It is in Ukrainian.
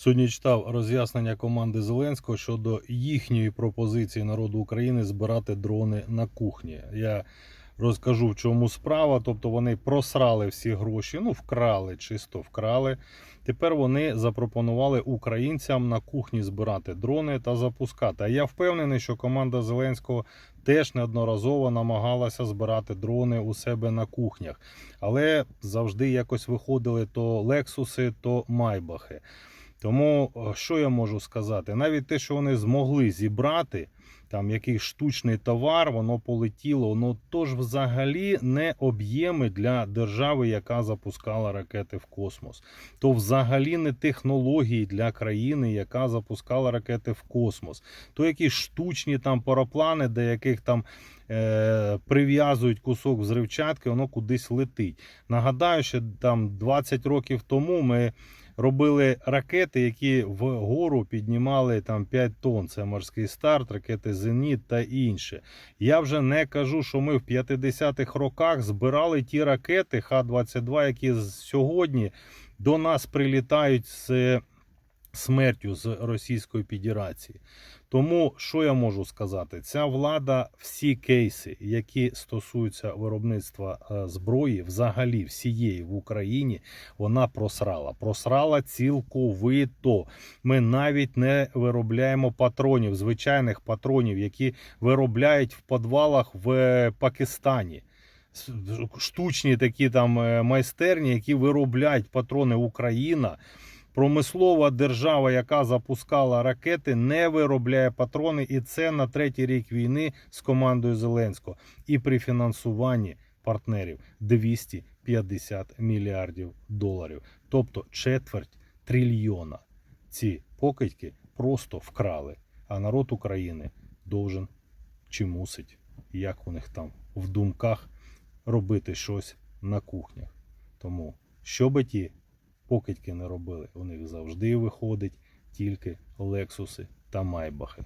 Сьогодні читав роз'яснення команди Зеленського щодо їхньої пропозиції народу України збирати дрони на кухні. Я розкажу, в чому справа. Тобто вони просрали всі гроші, ну вкрали, чисто вкрали. Тепер вони запропонували українцям на кухні збирати дрони та запускати. А я впевнений, що команда Зеленського теж неодноразово намагалася збирати дрони у себе на кухнях, але завжди якось виходили то Лексуси, то Майбахи. Тому е, що я можу сказати? Навіть те, що вони змогли зібрати там якийсь штучний товар, воно полетіло. Ну то ж взагалі не об'єми для держави, яка запускала ракети в космос. То взагалі не технології для країни, яка запускала ракети в космос. То якісь штучні там параплани, до яких там е, прив'язують кусок взривчатки, воно кудись летить. Нагадаю, що там 20 років тому ми робили ракети, які вгору піднімали там 5 тонн. Це морський старт, ракети Зеніт та інше. Я вже не кажу, що ми в 50-х роках збирали ті ракети Х-22, які сьогодні до нас прилітають з смертю з Російської Федерації. Тому що я можу сказати? Ця влада всі кейси, які стосуються виробництва е, зброї, взагалі всієї в Україні, вона просрала. Просрала цілковито. Ми навіть не виробляємо патронів, звичайних патронів, які виробляють в підвалах в е, Пакистані. Штучні такі там е, майстерні, які виробляють патрони Україна. Промислова держава, яка запускала ракети, не виробляє патрони, і це на третій рік війни з командою Зеленського. І при фінансуванні партнерів 250 мільярдів доларів, тобто четверть трильйона. Ці покидьки просто вкрали. А народ України должен чи мусить, як у них там в думках робити щось на кухнях. Тому що би ті покидьки не робили, у них завжди виходить тільки Лексуси та Майбахи.